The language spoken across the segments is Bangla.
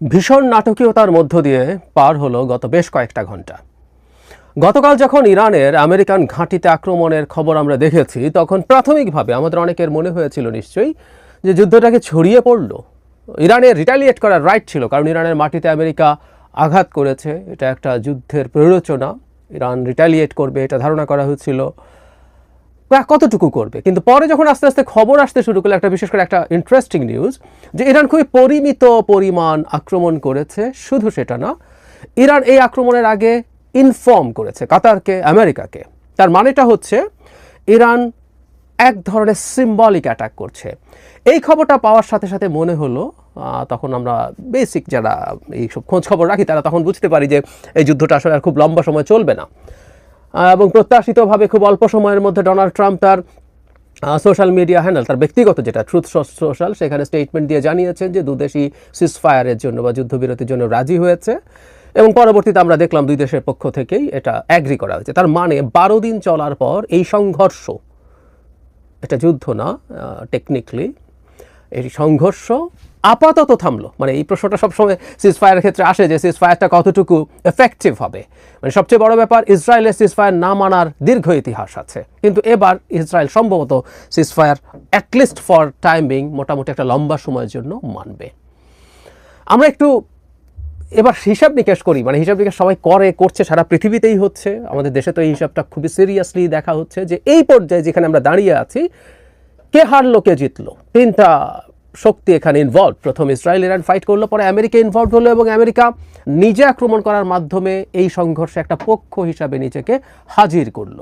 ভীষণ নাটকীয়তার মধ্য দিয়ে পার হলো গত বেশ কয়েকটা ঘণ্টা গতকাল যখন ইরানের আমেরিকান ঘাঁটিতে আক্রমণের খবর আমরা দেখেছি, তখন প্রাথমিকভাবে আমাদের অনেকের মনে হয়েছিল নিশ্চয়ই যে যুদ্ধটাকে ছড়িয়ে পড়ল। ইরানের রিটালিয়েট করার রাইট ছিল, কারণ ইরানের মাটিতে আমেরিকা আঘাত করেছে। এটা একটা যুদ্ধের প্ররোচনা। ইরান রিটালিয়েট করবে, এটা ধারণা করা হয়েছিল কতটুকু করবে? কিন্তু পরে যখন আস্তে আস্তে খবর আসতে শুরু করল, একটা বিশেষ করে একটা ইন্টারেস্টিং নিউজ যে ইরান খুবই পরিমিত পরিমাণ আক্রমণ করেছে। শুধু সেটা না, ইরান এই আক্রমণের আগে ইনফর্ম করেছে কাতারকে, আমেরিকাকে। তার মানেটা হচ্ছে, ইরান এক ধরনের সিম্বলিক অ্যাটাক করছে। এই খবরটা পাওয়ার সাথে সাথে মনে হলো তখন আমরা বেসিক যারা এইসব খোঁজ খবর রাখি, তারা তখন বুঝতে পারি যে এই যুদ্ধটা আসলে আর খুব লম্বা সময় চলবে না। এবং প্রত্যাশিতভাবে খুব অল্প সময়ের মধ্যে ডোনাল্ড ট্রাম্প তার সোশ্যাল মিডিয়া হ্যান্ডেল, তার ব্যক্তিগত যেটা ট্রুথ সোশ্যাল সেখানে স্টেটমেন্ট দিয়ে জানিয়েছেন যে দুদেশই সিস ফায়ারের জন্য বা যুদ্ধবিরতির জন্য রাজি হয়েছে। এবং পরবর্তীতে আমরা দেখলাম দুই দেশের পক্ষ থেকেই এটা অ্যাগ্রি করা হয়েছে। তার মানে বারো দিন চলার পর এই সংঘর্ষ, এটা যুদ্ধ না টেকনিক্যালি এই সংঘর্ষ আপাতত থামলো। মানে এই প্রশ্নটা সবসময় সিজফায়ারের ক্ষেত্রে আসে যে সিজফায়ারটা কতটুকু এফেক্টিভ হবে। মানে সবচেয়ে বড় ব্যাপার, ইসরায়েলের সিজফায়ার না মানার দীর্ঘ ইতিহাস আছে। কিন্তু এবার ইসরায়েল সম্ভবত সিজফায়ার অ্যাটলিস্ট ফর টাইমিং মোটামুটি একটা লম্বা সময়ের জন্য মানবে। আমরা একটু এবার হিসাব নিকেশ করি। মানে হিসাব নিকেশ সবাই করে, করছে, সারা পৃথিবীতেই হচ্ছে। আমাদের দেশে তো এই হিসাবটা খুবই সিরিয়াসলি দেখা হচ্ছে যে এই পর্যায়ে যেখানে আমরা দাঁড়িয়ে আছি, কে হারলো, কে জিতলো? তিনটা শক্তি এখানে ইনভলভ প্রথম ইসরায়েল ইরান ফাইট করল, পরে আমেরিকা ইনভলভ হলো এবং আমেরিকা নিজে আক্রমণ করার মাধ্যমে এই সংঘর্ষে একটা পক্ষ হিসাবে নিজেকে হাজির করল।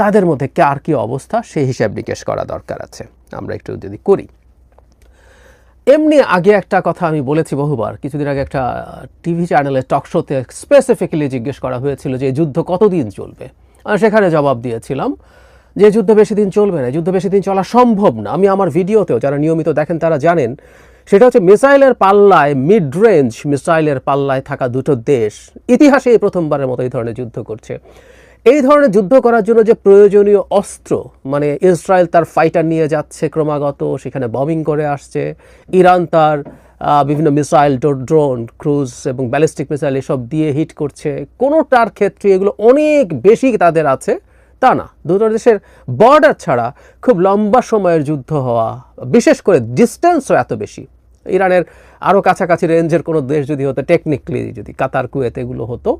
তাদের মধ্যে কার কি অবস্থা, সেই হিসাব নিকেশ করা দরকার আছে। আমরা একটু যদি করি। এমনি আগে একটা কথা আমি বলেছি বহুবার, কিছুদিন আগে একটা টিভি চ্যানেলে টক শোতে স্পেসিফিক্যালি জিজ্ঞেস করা হয়েছিল যে যুদ্ধ কতদিন চলবে। সেখানে জবাব দিয়েছিলাম যে যুদ্ধ বেশি দিন চলবে না, যুদ্ধ বেশি দিন চলা সম্ভব না। আমি আমার ভিডিওতেও যারা নিয়মিত দেখেন তারা জানেন, সেটা হচ্ছে মিসাইলের পাল্লায় মিড রেঞ্জ মিসাইলের পাল্লায় থাকা দুটো দেশ ইতিহাসে এই প্রথমবারের মতো এই ধরনের যুদ্ধ করছে। এই ধরনের যুদ্ধ করার জন্য যে প্রয়োজনীয় অস্ত্র মানে ইসরায়েল তার ফাইটার নিয়ে যাচ্ছে ক্রমাগত, সেখানে বমিং করে আসছে, ইরান তার বিভিন্ন মিসাইল ড্রোন ক্রুজ এবং ব্যালিস্টিক মিসাইল এসব দিয়ে হিট করছে। কোনোটার ক্ষেত্রে এগুলো অনেক বেশি তাদের আছে তা না দুটো দেশের বর্ডার ছাড়া খুব লম্বা সময়ের যুদ্ধ হওয়া, বিশেষ করে ডিস্টেন্সও এত বেশি। ইরানের আরও কাছাকাছি রেঞ্জের কোনো দেশ যদি হতো টেকনিক্যালি যদি কাতার, কুয়েত এগুলো হতো,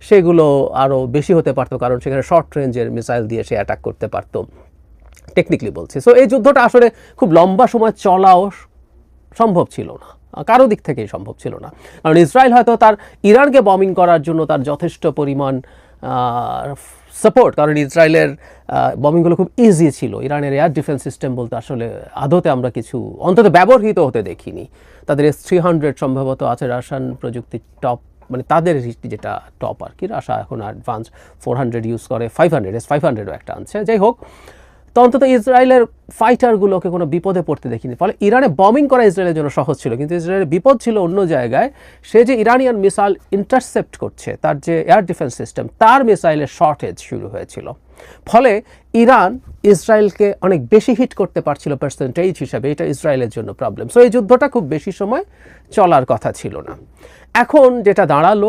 সেগুলো আরও বেশি হতে পারতো, কারণ সেখানে শর্ট রেঞ্জের মিসাইল দিয়ে সে অ্যাটাক করতে পারতো। টেকনিক্যালি বলছি। সো এই যুদ্ধটা আসলে খুব লম্বা সময় চলাও সম্ভব ছিল না। কারও দিক থেকেই সম্ভব ছিল না। কারণ ইসরায়েল হয়তো তার ইরানকে বমিং করার জন্য তার যথেষ্ট পরিমাণ সাপোর্ট কারণ ইসরায়েলের বমিংগুলো খুব ইজি ছিল। ইরানের এয়ার ডিফেন্স সিস্টেম বলতে আসলে আদতে আমরা কিছু অন্তত ব্যবহৃত হতে দেখিনি। তাদের এস থ্রি হান্ড্রেড সম্ভবত আছে রাশান প্রযুক্তির টপ মানে তাদের যেটা টপ আর কি রাশা এখন অ্যাডভান্স ফোর হান্ড্রেড ইউজ করে ফাইভ হান্ড্রেড এস ফাইভ হান্ড্রেডও একটা আনছে। যাই হোক তো অন্তত ইসরায়েলের ফাইটারগুলোকে কোনো বিপদে পড়তে দেখিনি। ফলে ইরানে বমিং করা ইসরায়েলের জন্য সহজ ছিল, কিন্তু ইসরায়েলের বিপদ ছিল অন্য জায়গায়। সে যে ইরানিয়ান মিসাইল ইন্টারসেপ্ট করছে, তার যে এয়ার ডিফেন্স সিস্টেম তার মিসাইলের শর্টেজ শুরু হয়েছিল। ফলে ইরান ইসরায়েলকে অনেক বেশি হিট করতে পারছিল পার্সেন্টেজ হিসাবে, এটা ইসরায়েলের জন্য প্রবলেম সো এই যুদ্ধটা খুব বেশি সময় চলার কথা ছিল না। এখন যেটা দাঁড়াল